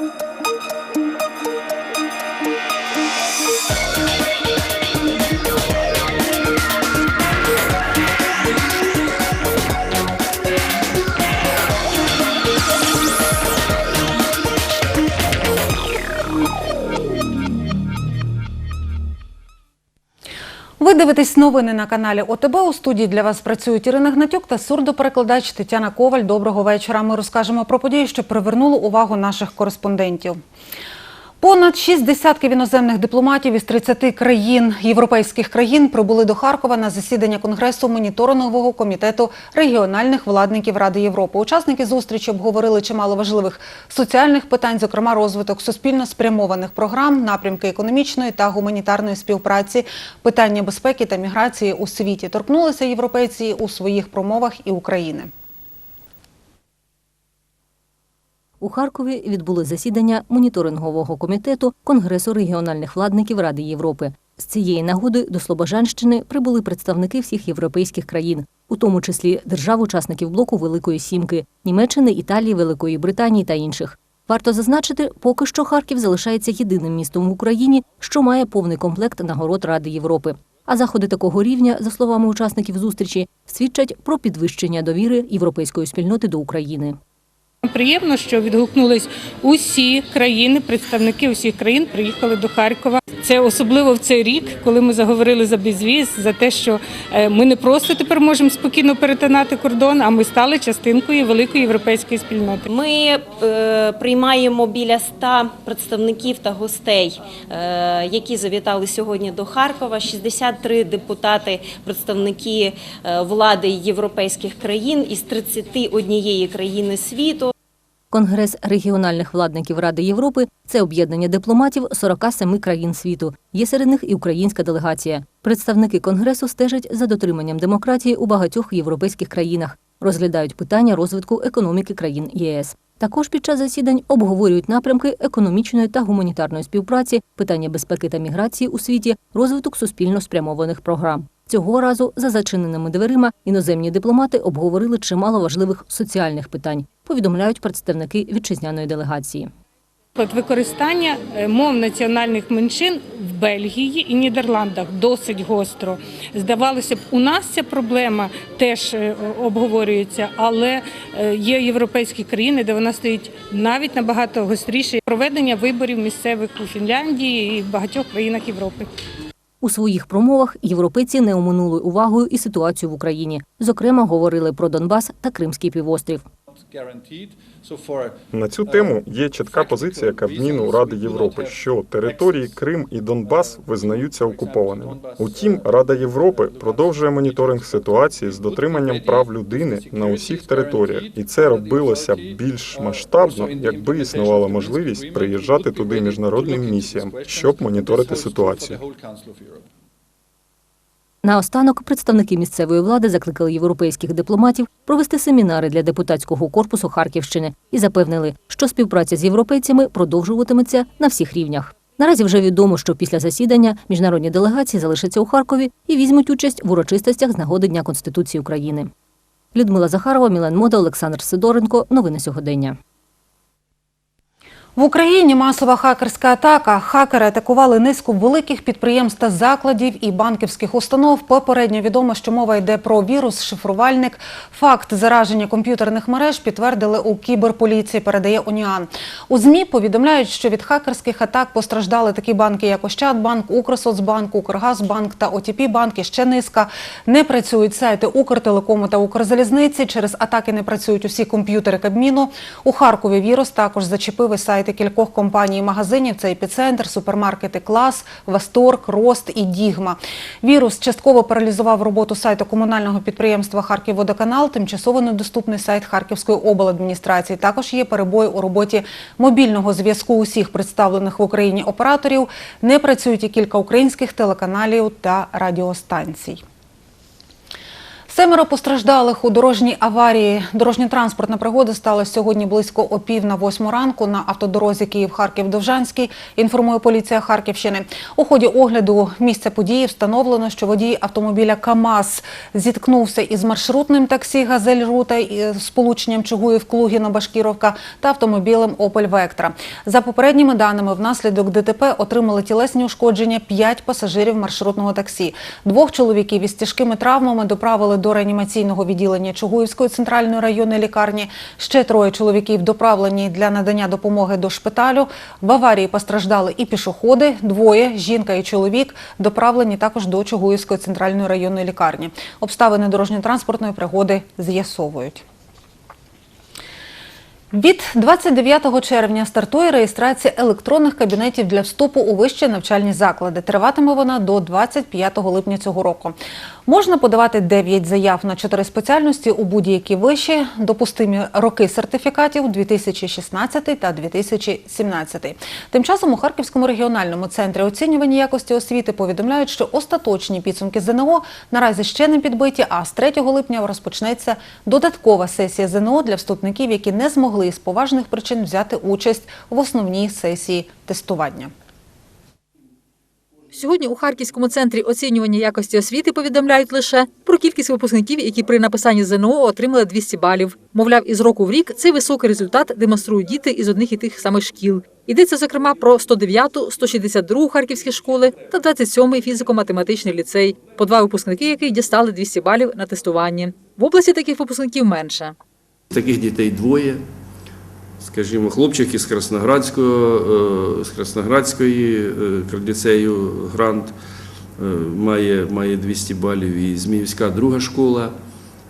Ви дивитесь новини на каналі ОТБ. У студії для вас працюють Ірина Гнатюк та сурдоперекладач Тетяна Коваль. Доброго вечора. Ми розкажемо про події, що привернули увагу наших кореспондентів. Понад шість десятків іноземних дипломатів із 30 країн європейських країн прибули до Харкова на засідання Конгресу моніторингового комітету регіональних владників Ради Європи. Учасники зустрічі обговорили чимало важливих соціальних питань, зокрема розвиток суспільно спрямованих програм, напрямки економічної та гуманітарної співпраці, питання безпеки та міграції у світі. Торкнулися європейці у своїх промовах і України. У Харкові відбули засідання моніторингового комітету Конгресу регіональних владників Ради Європи. З цієї нагоди до Слобожанщини прибули представники всіх європейських країн, у тому числі держав-учасників блоку Великої Сімки, Німеччини, Італії, Великої Британії та інших. Варто зазначити, поки що Харків залишається єдиним містом в Україні, що має повний комплект нагород Ради Європи. А заходи такого рівня, за словами учасників зустрічі, свідчать про підвищення довіри європейської спільноти до України. Приємно, що відгукнулись усі країни, представники усіх країн приїхали до Харкова. Це особливо в цей рік, коли ми заговорили за безвіз, за те, що е, ми не просто тепер можемо спокійно перетинати кордон, а ми стали частинкою великої європейської спільноти. Ми е, приймаємо біля ста представників та гостей, е, які завітали сьогодні до Харкова. 63 депутати, представники е, влади європейських країн із 31 країни світу. Конгрес регіональних владників Ради Європи це об'єднання дипломатів 47 країн світу. Є серед них і українська делегація. Представники конгресу стежать за дотриманням демократії у багатьох європейських країнах, розглядають питання розвитку економіки країн ЄС. Також під час засідань обговорюють напрямки економічної та гуманітарної співпраці, питання безпеки та міграції у світі, розвиток суспільно спрямованих програм. Цього разу за зачиненими дверима іноземні дипломати обговорили чимало важливих соціальних питань, повідомляють представники вітчизняної делегації. От використання е, мов національних меншин в Бельгії і Нідерландах досить гостро. Здавалося б, у нас ця проблема теж е, обговорюється, але е, є європейські країни, де вона стоїть навіть набагато гостріше. Проведення виборів місцевих у Фінляндії і в багатьох країнах Європи. У своїх промовах європейці не оминули увагою і ситуацію в Україні. Зокрема, говорили про Донбас та Кримський півострів. На цю тему є чітка позиція Кабміну Ради Європи, що території Крим і Донбас визнаються окупованими. Утім, Рада Європи продовжує моніторинг ситуації з дотриманням прав людини на усіх територіях, і це робилося б більш масштабно, якби існувала можливість приїжджати туди міжнародним місіям, щоб моніторити ситуацію. Наостанок представники місцевої влади закликали європейських дипломатів провести семінари для депутатського корпусу Харківщини і запевнили, що співпраця з європейцями продовжуватиметься на всіх рівнях. Наразі вже відомо, що після засідання міжнародні делегації залишаться у Харкові і візьмуть участь в урочистостях з нагоди Дня Конституції України. Людмила Захарова, Мілен Мода, Олександр Сидоренко. Новини сьогодення. В Україні масова хакерська атака. Хакери атакували низку великих підприємств та закладів і банківських установ. Попередньо відомо, що мова йде про вірус, шифрувальник. Факт зараження комп'ютерних мереж підтвердили у кіберполіції, передає Уніан. У ЗМІ повідомляють, що від хакерських атак постраждали такі банки, як Ощадбанк, Укрсоцбанк, Укргазбанк та ОТП банк ще низка. Не працюють сайти Укртелекому та Укрзалізниці. Через атаки не працюють усі комп'ютери Кабміну. У Харкові вірус також зачепив і сайти кількох компаній і магазинів. Це епіцентр, супермаркети Клас, Восторг, Рост і Дігма. Вірус частково паралізував роботу сайту комунального підприємства Харківводоканал, тимчасово недоступний сайт Харківської обладміністрації. Також є перебої у роботі мобільного зв'язку усіх представлених в Україні операторів. Не працюють і кілька українських телеканалів та радіостанцій. Семеро постраждалих у дорожній аварії. Дорожньо-транспортна пригода сталася сьогодні близько о пів на восьму ранку на автодорозі Київ-Харків-Довжанський, інформує поліція Харківщини. У ході огляду місця події встановлено, що водій автомобіля КАМАЗ зіткнувся із маршрутним таксі «Газель Рута» із сполученням Чугуїв-Клугіна-Башкіровка та автомобілем «Опель Вектра». За попередніми даними, внаслідок ДТП отримали тілесні ушкодження п'ять пасажирів маршрутного таксі. Двох чоловіків із тяжкими травмами доправили до реанімаційного відділення Чугуївської центральної районної лікарні. Ще троє чоловіків доправлені для надання допомоги до шпиталю. В аварії постраждали і пішоходи. Двоє жінка і чоловік доправлені також до Чугуївської центральної районної лікарні. Обставини дорожньо-транспортної пригоди з'ясовують. Від 29 червня стартує реєстрація електронних кабінетів для вступу у вищі навчальні заклади. Триватиме вона до 25 липня цього року. Можна подавати 9 заяв на 4 спеціальності у будь-які виші. Допустимі роки сертифікатів 2016 та 2017. Тим часом у Харківському регіональному центрі оцінювання якості освіти повідомляють, що остаточні підсумки ЗНО наразі ще не підбиті, а з 3 липня розпочнеться додаткова сесія ЗНО для вступників, які не змогли з поважних причин взяти участь в основній сесії тестування. Сьогодні у Харківському центрі оцінювання якості освіти повідомляють лише про кількість випускників, які при написанні ЗНО отримали 200 балів. Мовляв, із року в рік цей високий результат демонструють діти із одних і тих самих шкіл. Йдеться, зокрема, про 109-ту, 162-ту харківські школи та 27-й фізико-математичний ліцей, по два випускники, яких дістали 200 балів на тестуванні. В області таких випускників менше. Таких дітей двоє. Скажімо, хлопчик із Красноградського, е, з Красноградської е, ліцею Грант е, має, має 200 балів. І Зміївська друга школа.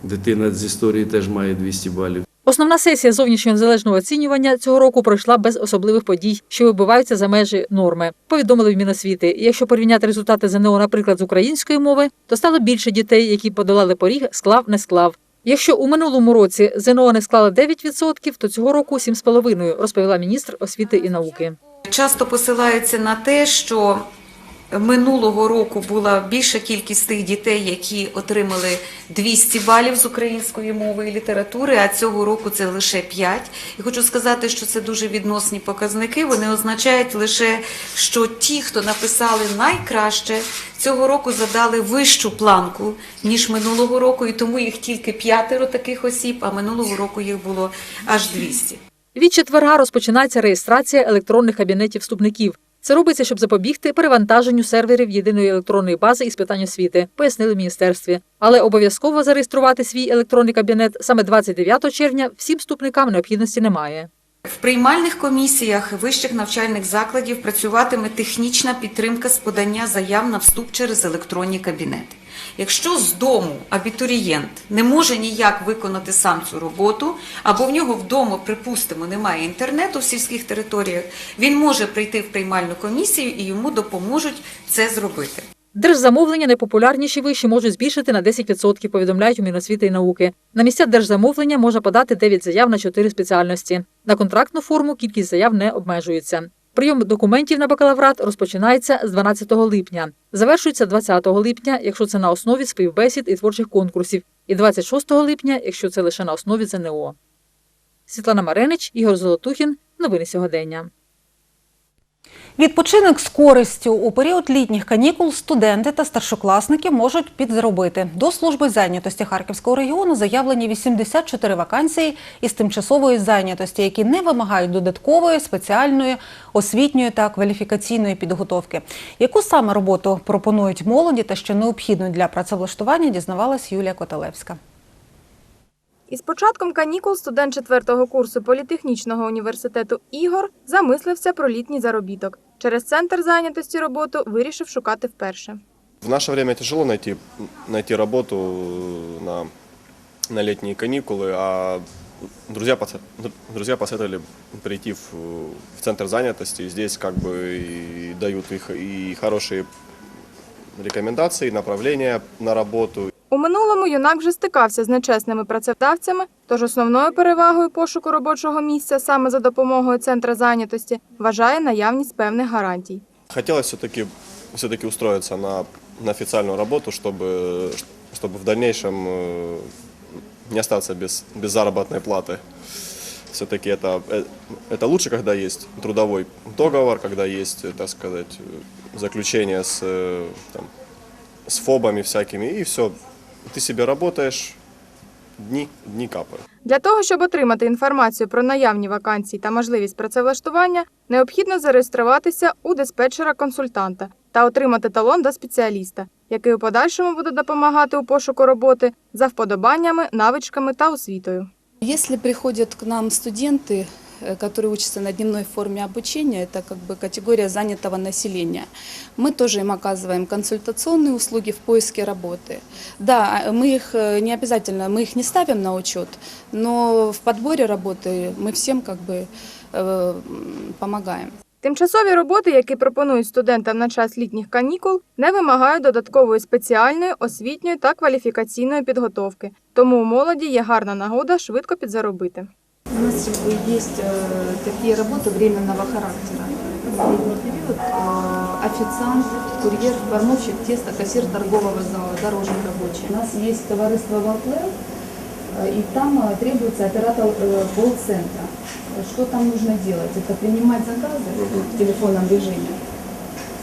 Дитина з історії теж має 200 балів. Основна сесія зовнішнього незалежного оцінювання цього року пройшла без особливих подій, що вибиваються за межі норми. Повідомили в Міносвіти. Якщо порівняти результати ЗНО, наприклад, з української мови, то стало більше дітей, які подолали поріг склав не склав. Якщо у минулому році ЗНО не склали 9%, то цього року 7,5%, розповіла міністр освіти і науки. Часто посилаються на те, що минулого року була більша кількість тих дітей, які отримали 200 балів з української мови і літератури, а цього року це лише 5. І хочу сказати, що це дуже відносні показники. Вони означають лише, що ті, хто написали найкраще, цього року задали вищу планку, ніж минулого року, і тому їх тільки п'ятеро таких осіб, а минулого року їх було аж 200. Від четверга розпочинається реєстрація електронних кабінетів вступників. Це робиться, щоб запобігти перевантаженню серверів єдиної електронної бази із питань освіти, пояснили в міністерстві. Але обов'язково зареєструвати свій електронний кабінет саме 29 червня всім вступникам необхідності немає. В приймальних комісіях вищих навчальних закладів працюватиме технічна підтримка з подання заяв на вступ через електронні кабінети. Якщо з дому абітурієнт не може ніяк виконати сам цю роботу, або в нього вдома, припустимо, немає інтернету в сільських територіях, він може прийти в приймальну комісію і йому допоможуть це зробити. Держзамовлення найпопулярніші виші можуть збільшити на 10%, повідомляють у Міносвіти і науки. На місця держзамовлення може подати 9 заяв на 4 спеціальності. На контрактну форму кількість заяв не обмежується. Прийом документів на бакалаврат розпочинається з 12 липня, завершується 20 липня, якщо це на основі співбесід і творчих конкурсів, і 26 липня, якщо це лише на основі ЗНО. Світлана Маренич, Ігор Золотухін. Новини сьогодення. Відпочинок з користю у період літніх канікул студенти та старшокласники можуть підзаробити. До служби зайнятості Харківського регіону заявлені 84 вакансії із тимчасової зайнятості, які не вимагають додаткової, спеціальної, освітньої та кваліфікаційної підготовки. Яку саме роботу пропонують молоді та що необхідно для працевлаштування, дізнавалась Юлія Котелевська. Із початком канікул студент четвертого курсу політехнічного університету Ігор замислився про літній заробіток. Через центр зайнятості роботу вирішив шукати вперше. В наше время тяжело найти, найти работу на, на летние каникулы, а друзья, друзья посоветовали прийти в, в центр занятости. Здесь как бы и дают их и хорошие рекомендации, направления на работу, У минулому юнак вже стикався з нечесними працедавцями, тож основною перевагою пошуку робочого місця саме за допомогою центра зайнятості вважає наявність певних гарантій. Хотелось все-таки все-таки устроиться на, на официальную работу, чтобы, чтобы в дальнейшем э, не остаться без, без заработной платы. Все-таки это, э, это лучше, когда есть трудовой договор, когда есть, э, так сказать, э, заключение с, э, там, с фобами всякими, и все. Ты себе работаешь, дни, дни капают. Для того, щоб отримати інформацію про наявні вакансії та можливість працевлаштування, необхідно зареєструватися у диспетчера-консультанта та отримати талон до спеціаліста, який у подальшому буде допомагати у пошуку роботи за вподобаннями, навичками та освітою. Если приходят к нам студенты, э, которые учатся на дневной форме обучения, это как бы категория занятого населения. Мы тоже им оказываем консультационные услуги в поиске работы. Да, а мы их э, не обязательно, мы их не ставим на учет, но в подборе работы мы всем как бы э, м, помогаем. Тимчасові роботи, які пропонують студентам на час літніх канікул, не вимагають додаткової спеціальної, освітньої та кваліфікаційної підготовки. Тому у молоді є гарна нагода швидко підзаробити. У нас бы есть э, такие работы временного характера. В летний период э, официант, курьер, формовщик, тесто, кассир торгового зала, дорожный рабочий. У нас есть товариство «Валплеер», э, и там требуется оператор колл-центра. Что там нужно делать? Это принимать заказы в телефонном режиме.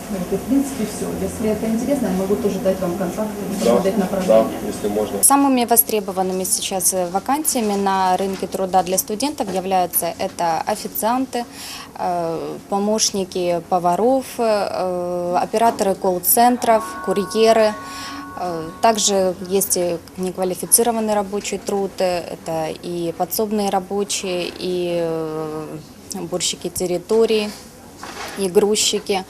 Вот, и в принципе все. Если это интересно, я могу тоже дать вам контакты, посмотреть направление. если можно. Самыми востребованными сейчас э, вакансиями на рынке труда для студентов являются это официанты, э, помощники поваров, э, операторы колл-центров, курьеры. Также есть и неквалифицированный рабочий труд, это и подсобные рабочие, и уборщики территорий, и грузчики.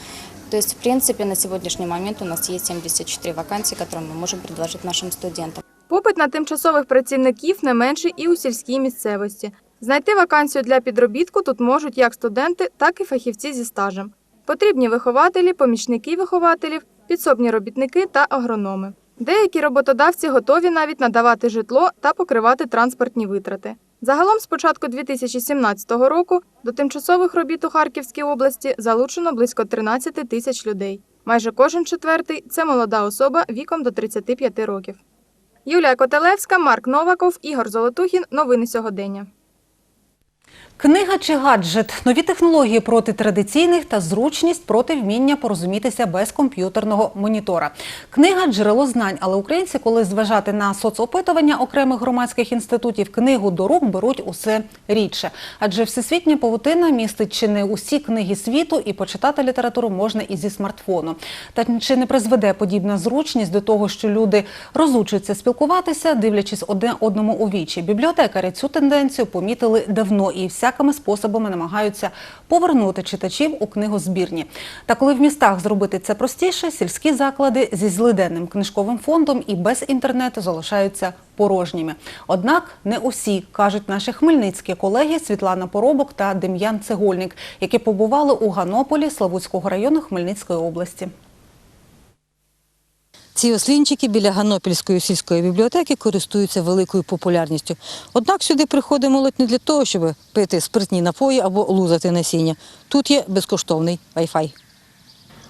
То есть, в принципе, на сегодняшний момент у нас есть 74 вакансии, которые мы можем предложить нашим студентам. Попит на тимчасових працівників не менший і у сільській місцевості. Знайти вакансію для підробітку тут можуть як студенти, так і фахівці зі стажем. Потрібні вихователі, помічники вихователів, підсобні робітники та агрономи. Деякі роботодавці готові навіть надавати житло та покривати транспортні витрати. Загалом з початку 2017 року до тимчасових робіт у Харківській області залучено близько 13 тисяч людей. Майже кожен четвертий це молода особа віком до 35 років. Юлія Котелевська, Марк Новаков, Ігор Золотухін. Новини сьогодення. Книга чи гаджет нові технології проти традиційних та зручність проти вміння порозумітися без комп'ютерного монітора. Книга джерело знань, але українці, коли зважати на соцопитування окремих громадських інститутів, книгу до рук беруть усе рідше. Адже всесвітня павутина містить чи не усі книги світу, і почитати літературу можна і зі смартфону. Та чи не призведе подібна зручність до того, що люди розучуються спілкуватися, дивлячись одне одному у вічі? Бібліотекарі цю тенденцію помітили давно і всякими способами намагаються повернути читачів у книгозбірні. Та коли в містах зробити це простіше, сільські заклади зі злиденним книжковим фондом і без інтернету залишаються порожніми. Однак не усі, кажуть наші хмельницькі колеги Світлана Поробок та Дем'ян Цегольник, які побували у Ганополі Славутського району Хмельницької області. Ці ослінчики біля Ганопільської сільської бібліотеки користуються великою популярністю. Однак сюди приходить молодь не для того, щоб пити спиртні напої або лузати насіння. Тут є безкоштовний Wi-Fi.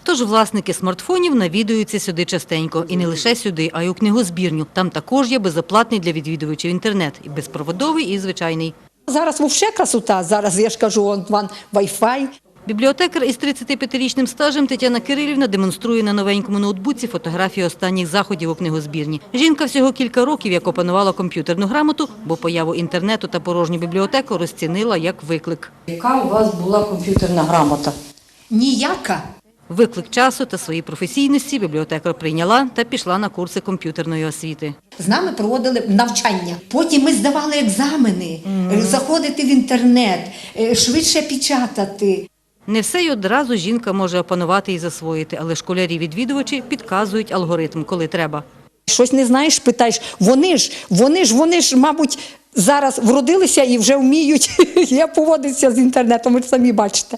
Тож власники смартфонів навідуються сюди частенько. І не лише сюди, а й у книгозбірню. Там також є безоплатний для відвідувачів інтернет. І безпроводовий, і звичайний. Зараз вовше красота. Зараз я ж кажу, он вам Wi-Fi. Бібліотекар із 35-річним стажем Тетяна Кирилівна демонструє на новенькому ноутбуці фотографії останніх заходів у книгозбірні. Жінка всього кілька років як опанувала комп'ютерну грамоту, бо появу інтернету та порожню бібліотеку розцінила як виклик. Яка у вас була комп'ютерна грамота? Ніяка. Виклик часу та свої професійності бібліотекар прийняла та пішла на курси комп'ютерної освіти. З нами проводили навчання. Потім ми здавали екзамени, заходити в інтернет, е, швидше печатати. Не все й одразу жінка може опанувати і засвоїти, але школярі-відвідувачі підказують алгоритм, коли треба. Щось не знаєш, питаєш. Вони ж, вони ж, вони ж, мабуть, зараз вродилися і вже вміють як поводитися з інтернетом. Ви самі бачите.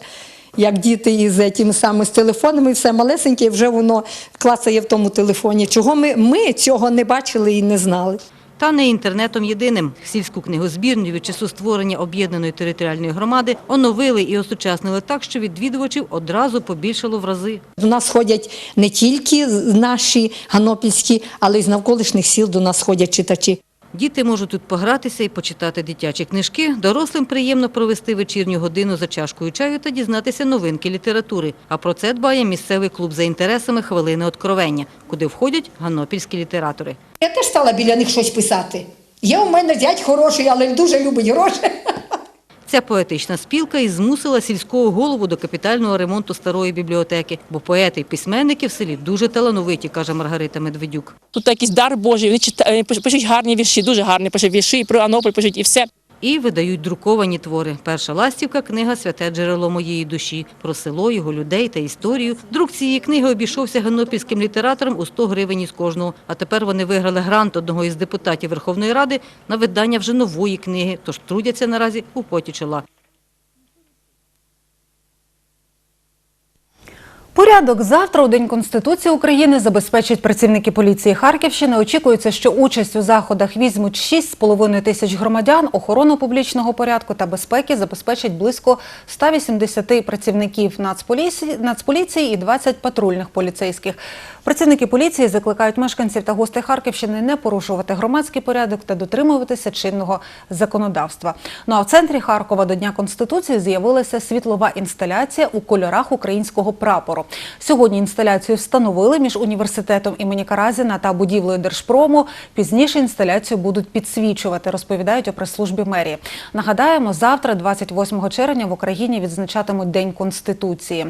Як діти із тими самими з телефонами, все малесеньке, вже воно клацає в тому телефоні. Чого ми, ми цього не бачили і не знали. Та не інтернетом єдиним. Сільську книгозбірню від часу створення об'єднаної територіальної громади оновили і осучаснили так, що відвідувачів одразу побільшало в рази. До нас ходять не тільки наші ганопільські, але й з навколишніх сіл до нас ходять читачі. Діти можуть тут погратися і почитати дитячі книжки. Дорослим приємно провести вечірню годину за чашкою чаю та дізнатися новинки літератури. А про це дбає місцевий клуб за інтересами «Хвилини откровення», куди входять ганопільські літератори. Я теж стала біля них щось писати. Є у мене зять хороший, але дуже любить гроші. Ця поетична спілка і змусила сільського голову до капітального ремонту старої бібліотеки, бо поети і письменники в селі дуже талановиті, каже Маргарита Медведюк. Тут якийсь дар Божий, вони пишуть гарні вірші, дуже гарні пишуть вірші, і про Анополь пишуть, і все. І видають друковані твори. Перша ластівка – книга «Святе джерело моєї душі» про село, його людей та історію. Друк цієї книги обійшовся ганопільським літераторам у 100 гривень із кожного. А тепер вони виграли грант одного із депутатів Верховної Ради на видання вже нової книги, тож трудяться наразі у поті чола. Порядок завтра у День Конституції України забезпечать працівники поліції Харківщини. Очікується, що участь у заходах візьмуть 6,5 тисяч громадян. Охорону публічного порядку та безпеки забезпечать близько 180 працівників Нацполіції, Нацполіції і 20 патрульних поліцейських. Працівники поліції закликають мешканців та гостей Харківщини не порушувати громадський порядок та дотримуватися чинного законодавства. Ну а в центрі Харкова до Дня Конституції з'явилася світлова інсталяція у кольорах українського прапору. Сьогодні інсталяцію встановили між університетом імені Каразіна та будівлею Держпрому. Пізніше інсталяцію будуть підсвічувати, розповідають у прес-службі мерії. Нагадаємо, завтра, 28 червня, в Україні відзначатимуть День Конституції.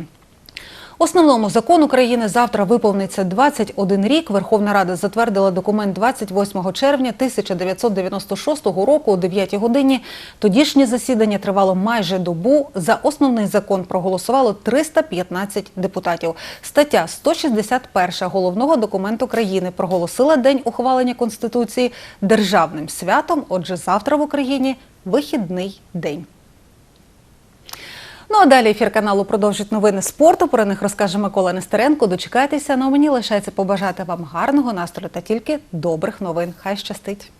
Основному закон України завтра виповниться 21 рік. Верховна Рада затвердила документ 28 червня 1996 року о 9 годині. Тодішнє засідання тривало майже добу. За основний закон проголосувало 315 депутатів. Стаття 161 головного документу країни проголосила день ухвалення Конституції державним святом. Отже, завтра в Україні вихідний день. Ну а далі ефір каналу продовжить новини спорту. Про них розкаже Микола Нестеренко. Дочекайтеся. Ну а мені лишається побажати вам гарного настрою та тільки добрих новин. Хай щастить.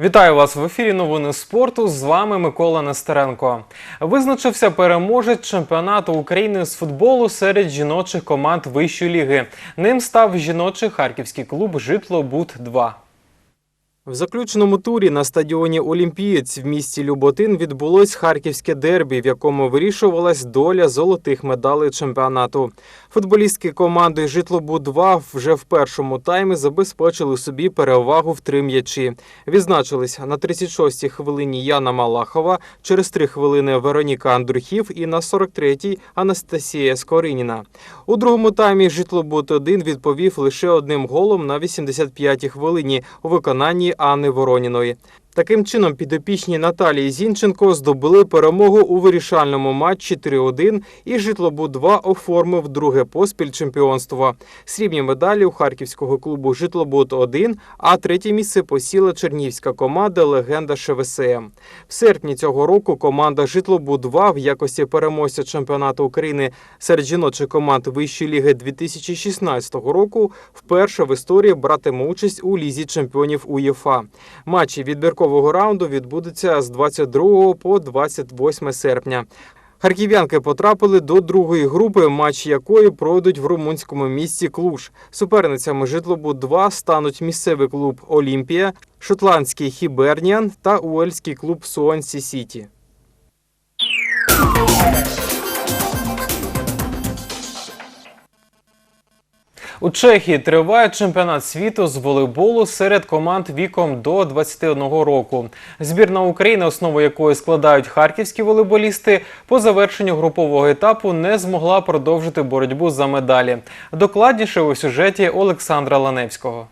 Вітаю вас в ефірі новини спорту. З вами Микола Нестеренко. Визначився переможець чемпіонату України з футболу серед жіночих команд вищої ліги. Ним став жіночий харківський клуб Житлобуд 2 В заключному турі на стадіоні Олімпієць в місті Люботин відбулось харківське дербі, в якому вирішувалась доля золотих медалей чемпіонату. Футболістки команди Житлобуд-2 вже в першому таймі забезпечили собі перевагу в три м'ячі. Відзначились на 36-й хвилині Яна Малахова, через три хвилини Вероніка Андрухів і на 43-й Анастасія Скориніна. У другому таймі Житлобуд-1 відповів лише одним голом на 85-й хвилині у виконанні Анни Вороніної. Таким чином, підопічні Наталії Зінченко здобули перемогу у вирішальному матчі 3-1 і Житлобуд-2 оформив друге поспіль чемпіонства. Срібні медалі у харківського клубу Житлобуд-1, а третє місце посіла чернівська команда Легенда ШВСМ. В серпні цього року команда Житлобуд-2 в якості переможця чемпіонату України серед жіночих команд Вищої ліги 2016 року вперше в історії братиме участь у лізі чемпіонів УЄФА. Матчі відбіркового раунду відбудуться з 22 по 28 серпня. Харків'янки потрапили до другої групи, матч якої пройдуть в румунському місті Клуж. Суперницями житлобу 2 стануть місцевий клуб Олімпія, шотландський Хіберніан та уельський клуб Суонсі Сіті. У Чехії триває чемпіонат світу з волейболу серед команд віком до 21 року. Збірна України, основу якої складають харківські волейболісти, по завершенню групового етапу не змогла продовжити боротьбу за медалі. Докладніше у сюжеті Олександра Ланевського.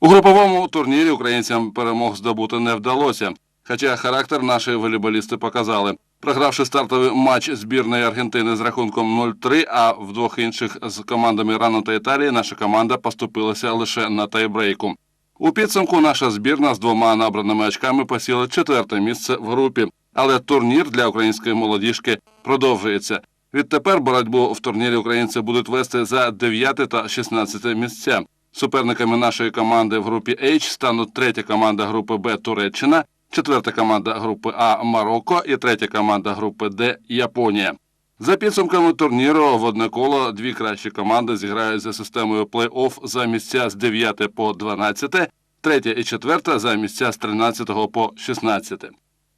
У груповому турнірі українцям перемог здобути не вдалося. Хоча характер наші волейболісти показали. Програвши стартовий матч збірної Аргентини з рахунком 0-3, а в двох інших з командами Ірану та Італії наша команда поступилася лише на тайбрейку. У підсумку наша збірна з двома набраними очками посіла четверте місце в групі, але турнір для української молодіжки продовжується. Відтепер боротьбу в турнірі українці будуть вести за 9 та 16 місця. Суперниками нашої команди в групі H стануть третя команда групи Б Туреччина, четверта команда групи А Марокко і третя команда групи Д Японія. За підсумками турніру в одне коло дві кращі команди зіграють за системою плей-офф за місця з 9 по 12, третя і четверта за місця з 13 по 16.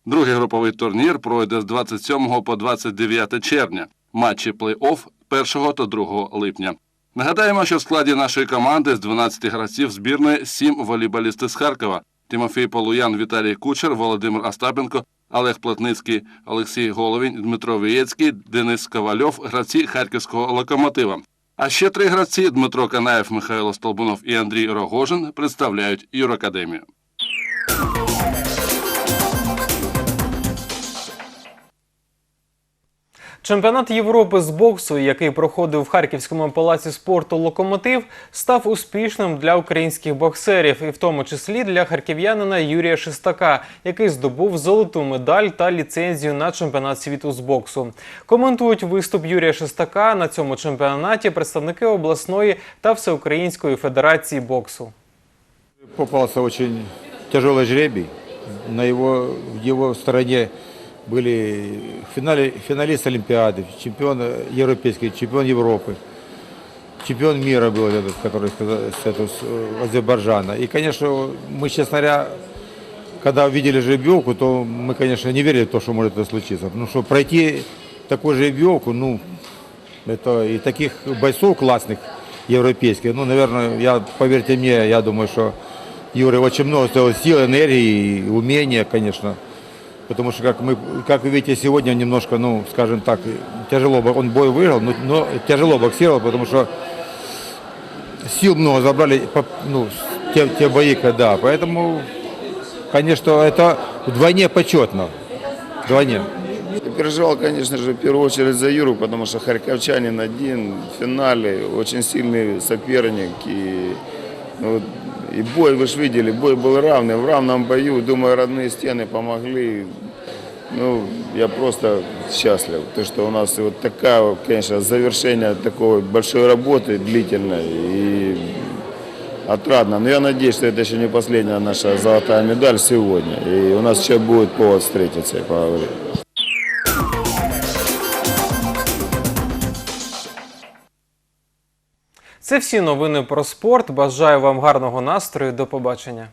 Другий груповий турнір пройде з 27 по 29 червня. Матчі плей-офф 1 та 2 липня. Нагадаємо, що в складі нашої команди з 12 гравців збірної 7 волейболісти з Харкова. Тимофій Полуян, Віталій Кучер, Володимир Остапенко, Олег Плотницький, Олексій Головінь, Дмитро Вієцький, Денис Ковальов, гравці харківського локомотива. А ще три гравці Дмитро Канаєв, Михайло Столбунов і Андрій Рогожин представляють Юракадемію. Чемпіонат Європи з боксу, який проходив в Харківському палаці спорту Локомотив, став успішним для українських боксерів, і в тому числі для харків'янина Юрія Шестака, який здобув золоту медаль та ліцензію на чемпіонат світу з боксу. Коментують виступ Юрія Шестака на цьому чемпіонаті представники обласної та всеукраїнської федерації боксу. Попался очень тяжелый жребий. На его, в его стороне были финали, финалист Олимпиады, чемпион европейский, чемпион Европы, чемпион мира был этот, который с, этого, э, Азербайджана. И, конечно, мы, честно говоря, когда увидели жеребьевку, то мы, конечно, не верили в то, что может это случиться. Потому что пройти такую жеребьевку, ну, это и таких бойцов классных европейских, ну, наверное, я, поверьте мне, я думаю, что Юрий очень много стоил сил, энергии умения, конечно. Потому что, как, мы, как вы видите, сегодня немножко, ну, скажем так, тяжело, он бой выиграл, но, но тяжело боксировал, потому что сил много забрали, ну, те, те бои, когда. Поэтому, конечно, это вдвойне почетно. Вдвойне. Я переживал, конечно же, в первую очередь за Юру, потому что харьковчанин один в финале, очень сильный соперник. И, ну, и бой, вы же видели, бой был равный, в равном бою, думаю, родные стены помогли. Ну, я просто счастлив, то, что у нас вот такая, вот, конечно, завершение такой большой работы длительной и отрадно. Но я надеюсь, что это еще не последняя наша золотая медаль сегодня. И у нас еще будет повод встретиться и поговорить. Це всі новини про спорт. Бажаю вам гарного настрою. До побачення.